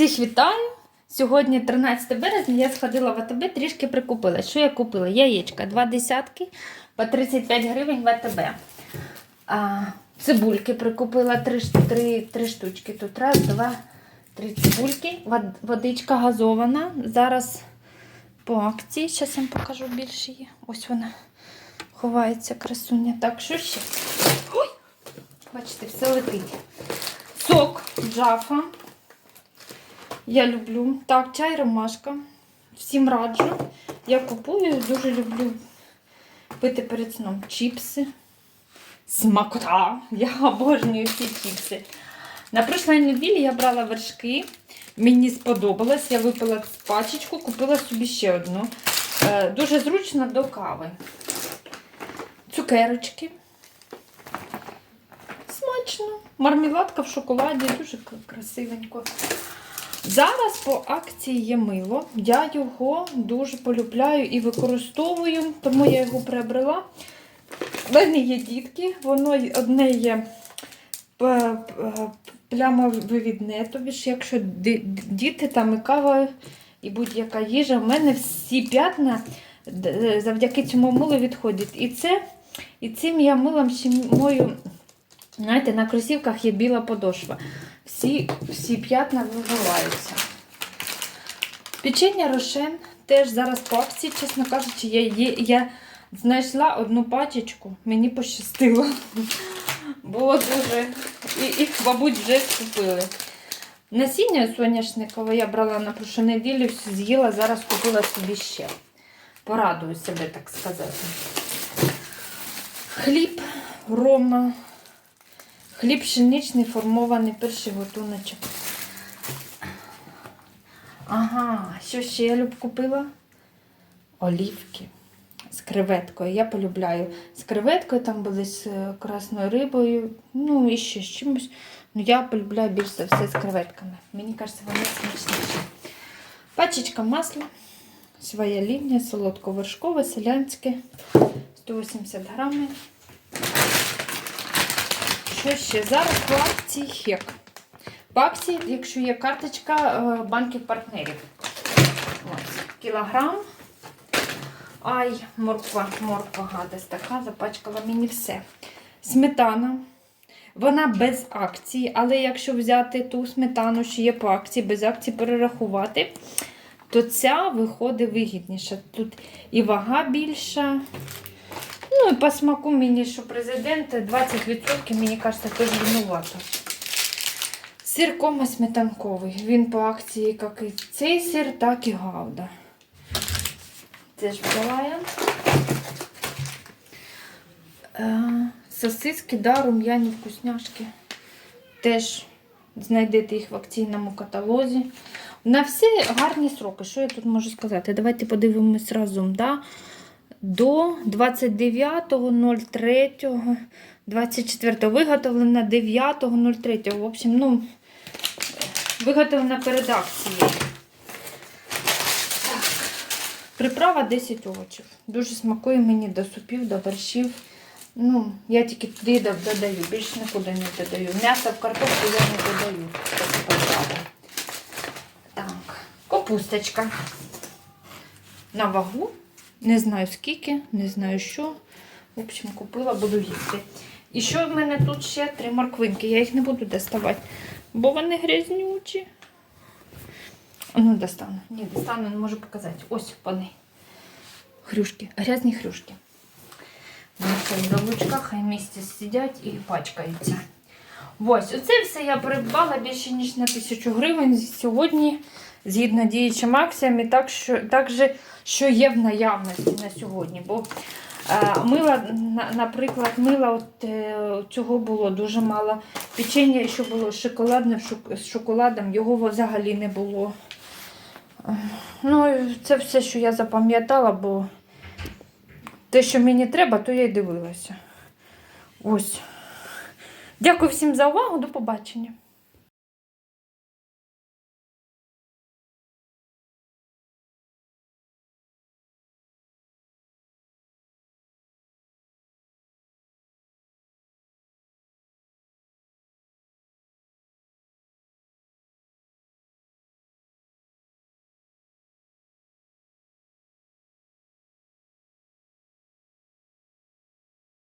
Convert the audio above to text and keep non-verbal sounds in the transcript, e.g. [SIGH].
Всіх вітаю! Сьогодні 13 березня я сходила в АТБ, трішки прикупила. Що я купила? Яєчка, два десятки по 35 гривень в АТБ. А, цибульки прикупила три, три, три штучки. Тут раз, два, три цибульки. Водичка газована. Зараз по акції. Зараз я вам покажу більше є. Ось вона ховається красуня. Так, що ще? Ой! Бачите, все летить. Сок джафа. Я люблю. Так, чай ромашка. Всім раджу. Я купую, дуже люблю пити перед сном чіпси. Смакота. Я обожнюю ці чіпси. На прошлій неділі я брала вершки. Мені сподобалось. Я випила пачечку, купила собі ще одну. Е, Дуже зручно до кави. Цукерочки. Смачно. Мармеладка в шоколаді, дуже красивенько. Зараз по акції є мило. Я його дуже полюбляю і використовую, тому я його приобрела. В мене є дітки, воно одне є п- п- плямовивідне, тобі ж, якщо діти там і кава, і будь-яка їжа, в мене всі п'ятна завдяки цьому милу відходять. І це, і цим я милом ще мою, знаєте, на кросівках є біла подошва. Всі, всі п'ятна вибиваються. Печення рошен теж зараз по акції, чесно кажучи, я, є, я знайшла одну пачечку, мені пощастило. [LAUGHS] Було дуже. І, їх, мабуть, вже купили. Насіння соняшникове я брала на прошлу неділю, все з'їла, зараз купила собі ще. Порадую себе, так сказати. Хліб, рома, хліб пшеничний формований перший готуночок. Ага, що ще я люб купила? Олівки з креветкою. Я полюбляю з креветкою, там були з е, красною рибою, ну і ще з чимось. Ну, я полюбляю більш за все з креветками. Мені кажеться, вони смачніші. Пачечка масла, своя лінія, солодковершкове, селянське, 180 грамів. Що ще? Зараз по акції хек. По акції, якщо є карточка е, банків партнерів. Ось, кілограм. Ай, морква, морква гадость така, запачкала мені все. Сметана. Вона без акції, але якщо взяти ту сметану, що є по акції, без акції перерахувати, то ця виходить вигідніша. Тут і вага більша. Ну і по смаку мені, що президент 20%, мені кажеться, теж винувато. Сир кома сметанковий. Він по акції як і цей сир, так і гавда. Це ж я. Е, Сосиски, да, рум'яні вкусняшки. Теж знайдете їх в акційному каталозі. На всі гарні сроки. Що я тут можу сказати? Давайте подивимось разом. Да? До 29.03, 24 виготовлена 9.03. В общем, ну, виготовлена перед акцією. Приправа 10 овочів. Дуже смакує мені до супів, до борщів. Ну, я тільки туди додаю, більше нікуди не додаю. М'ясо в картоплю я не додаю. Так, капусточка. На вагу. Не знаю скільки, не знаю що. В общем, купила, буду їсти. І що в мене тут ще три морквинки. Я їх не буду доставати, бо вони грязнючі. Ну, достану. Ні, достану, не можу показати. Ось вони. Хрюшки, грязні хрюшки. Вони в ручках, хай місці сидять і пачкаються. Ось, оце все я придбала більше, ніж на тисячу гривень сьогодні, згідно діючим акціям, і так, що, так же, що є в наявності на сьогодні. Бо е, мила, на- наприклад, мила от, е, цього було дуже мало. Печення, що було шоколадне з шоколадом, його взагалі не було. Ну, це все, що я запам'ятала, бо те, що мені треба, то я й дивилася. Ось. Дякую всім за увагу. До побачення.